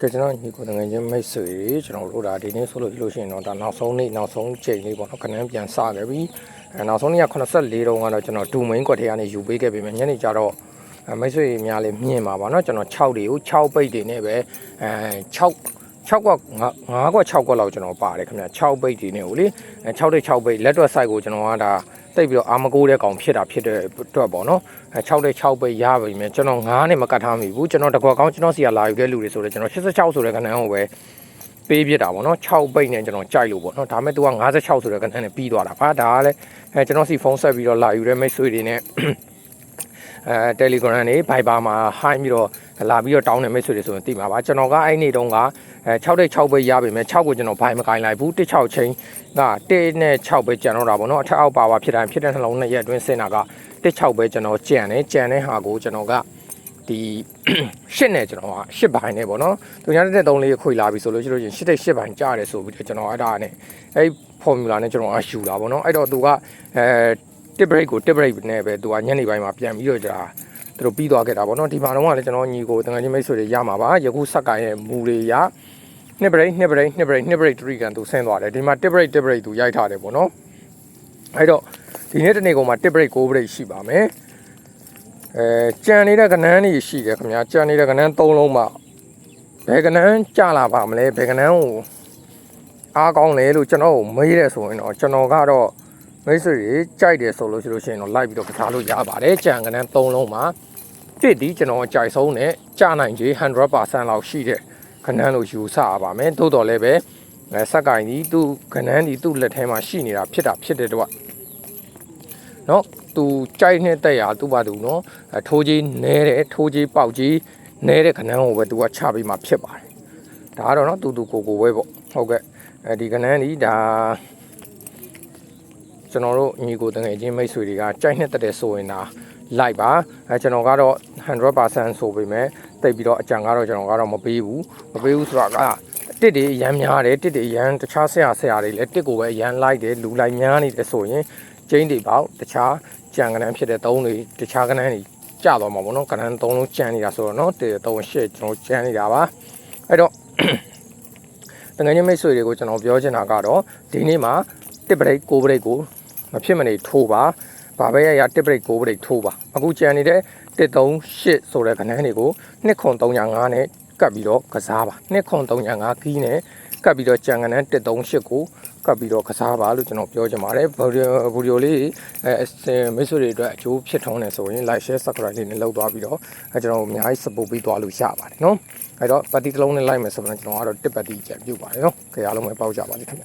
ကဲကျွန်တော်ညီကိုတငယ်ချင်းမိတ်ဆွေတွေကျွန်တော်တို့ဒါဒီနေ့ဆိုလို့လို့ရှိရင်တော့ဒါနောက်ဆုံးနေ့နောက်ဆုံးချိန်လေးပေါ့နော်ခဏန်းပြန်စခဲ့ပြီအဲနောက်ဆုံးနေ့က84တုန်းကတော့ကျွန်တော်ဒူမိန်ကွက်ထဲကနေယူပေးခဲ့ပြီညနေကျတော့အဲမိတ်ဆွေများလေးမြင်ပါပါနော်ကျွန်တော်6တွေကို6ပိတ်တွေနဲ့ပဲအဲ6 6ကွက်5ကွက်6ကွက်လောက်ကျွန်တော်ပါတယ်ခင်ဗျ6ပိတ်တွေနဲ့ဟိုလေ6တဲ့6ပိတ်လက်တွက် site ကိုကျွန်တော်ကဒါတိတ်ပြီးတော့အာမကိုးတဲ့ကောင်ဖြစ်တာဖြစ်တဲ့အတွက်ပေါ့နော်အဲ6တဲ့6ပိတ်ရပါပြီမြင်ကျွန်တော်9နဲ့မကတ်ထားမိဘူးကျွန်တော်တကွက်ကောင်းကျွန်တော်စီကလာယူတဲ့လူတွေဆိုတော့ကျွန်တော်86ဆိုတဲ့ကဏ္ဍကိုပဲပေးပြတာပေါ့နော်6ပိတ်နဲ့ကျွန်တော်ကြိုက်လို့ပေါ့နော်ဒါမဲ့သူက56ဆိုတဲ့ကဏ္ဍနဲ့ပြီးသွားတာပါဒါကလည်းအဲကျွန်တော်စီဖုန်းဆက်ပြီးတော့လာယူတဲ့မိတ်ဆွေတွေနဲ့အဲ Telegram နဲ့ Viber မှာ hi ပြီးတော့လာပြီးတော့တောင်းနေမိတ်ဆွေတွေဆိုရင်သိမှာပါကျွန်တော်ကအဲ့နေ့တုန်းက အဲ6တဲ့6ပဲရပါမယ်6ကိုကျွန်တော်ဘိုင်မကင်လိုက်ဘူး1 6ချင်းက1နဲ့6ပဲကြံတော့တာပေါ့နော်အထက်အောက်ပါပါဖြစ်တိုင်းဖြစ်တဲ့နှလုံးနှစ်ရက်အတွင်းစင်တာက1 6ပဲကျွန်တော်ကြံတယ်ကြံတဲ့ဟာကိုကျွန်တော်ကဒီရှစ်နဲ့ကျွန်တော်ကရှစ်ဘိုင်နဲ့ပေါ့နော်သူညာတဲ့3လေးခွေလာပြီဆိုလို့ရှိလို့ရှစ်တဲ့ရှစ်ဘိုင်ကြားတယ်ဆိုပြီးတော့ကျွန်တော်အဲ့ဒါနဲ့အဲ့ formula နဲ့ကျွန်တော်အယူတာပေါ့နော်အဲ့တော့သူကအဲ tip break ကို tip break နဲ့ပဲသူကညနေပိုင်းမှာပြန်ပြီးတော့ကြာ သူတို့ပြီးသွားခဲ့တာပေါ့နော်ဒီမှာတော့ကလည်းကျွန်တော်ညီကိုတငယ်ချင်းမိတ်ဆွေတွေရမှာပါယခုစက်ကရဲ့မူတွေရနှစ် break နှစ် break နှစ် break နှစ် break 3ကန်သူဆင်းသွားတယ်ဒီမှာ tip break tip break သူရိုက်ထားတယ်ပေါ့နော်အဲ့တော့ဒီနေ့တနေ့ကောင်မှာ tip break 9 break ရှိပါမယ်အဲကြံနေတဲ့ကနန်းတွေရှိတယ်ခင်ဗျာကြံနေတဲ့ကနန်း၃လုံးမှာဘယ်ကနန်းကြလာပါမလဲဘယ်ကနန်းကိုအားကောင်းလဲလို့ကျွန်တော်ကိုမေးတယ်ဆိုရင်တော့ကျွန်တော်ကတော့ မိတ်ဆွေတွေကြိုက်တယ်ဆိုလို့ရှိလို့ရှိရင်တော့ live ပြီးတော့ကစားလို့ရပါတယ်ကြံကနန်း၃လုံးမှာတစ်ဒီကျွန်တော်အကြိုက်ဆုံးနဲ့ကြာနိုင်ကြီး100%လောက်ရှိတဲ့ခနန်းလို့ယူဆရပါမယ်သို့တော်လည်းပဲအဲစက်ကင်ဒီသူ့ခနန်းဒီသူ့လက်ထဲမှာရှိနေတာဖြစ်တာဖြစ်တဲ့တော့เนาะသူကြိုက်နဲ့တက်ရသူ့ဘာသူเนาะအထိုးကြီးနဲတယ်ထိုးကြီးပေါက်ကြီးနဲတဲ့ခနန်းကိုပဲသူကချပြီးမှဖြစ်ပါတယ်ဒါကတော့เนาะတူတူကိုကိုပဲပေါ့ဟုတ်ကဲ့အဲဒီခနန်းဒီဒါ ကျွန်တော်တို့ညီကိုတငယ်ချင်းမိတ်ဆွေတွေကကြိုက်နှစ်တက်တယ်ဆိုရင်ဒါလိုက်ပါအဲကျွန်တော်ကတော့100%ဆိုပေမဲ့တိတ်ပြီးတော့အကြံကတော့ကျွန်တော်ကတော့မပေးဘူးမပေးဘူးဆိုတော့ကတစ်တွေရမ်းများတယ်တစ်တွေရမ်းတခြားဆရာဆရာတွေလည်းတစ်ကိုပဲရမ်းလိုက်တယ်လူလိုက်များနေတယ်ဆိုရင်ကျင်းတွေပေါ့တခြားကြံကနန်းဖြစ်တဲ့သုံးတွေတခြားကနန်းတွေကျသွားမှာပေါ့နော်ကနန်းသုံးလုံးကျန်နေတာဆိုတော့နော်တစ်သုံးရှစ်ကျွန်တော်ကျန်နေတာပါအဲ့တော့တငယ်ချင်းမိတ်ဆွေတွေကိုကျွန်တော်ပြောချင်တာကတော့ဒီနေ့မှာတစ်ပရိတ်ကိုပရိတ်ကို မဖြစ်မနေထိုးပါဘာပဲရရတစ်ပရိတ်ကိုပရိတ်ထိုးပါအခုကြံနေတဲ့138ဆိုတဲ့ခဏန်းတွေကို2335နဲ့ကပ်ပြီးတော့ကစားပါ2335ခီးနဲ့ကပ်ပြီးတော့ကြံကနန်း138ကိုကပ်ပြီးတော့ကစားပါလို့ကျွန်တော်ပြောချင်ပါတယ်ဗီဒီယိုဗီဒီယိုလေးအဲအစင်မိတ်ဆွေတွေအတွက်အကျိုးဖြစ်ထုံးတယ်ဆိုရင် like share subscribe လေးနဲ့လုပ်သွားပြီးတော့အဲကျွန်တော်အများကြီး support ပေးသွားလို့ရပါတယ်နော်အဲ့တော့ပတ်တီတစ်လုံးနဲ့လိုက်မယ်ဆိုတော့ကျွန်တော်ကတော့တစ်ပတ်တီကြံပြုတ်ပါတယ်နော်ကြရလုံးပဲပေါက်ကြပါလိမ့်ခင်ဗျ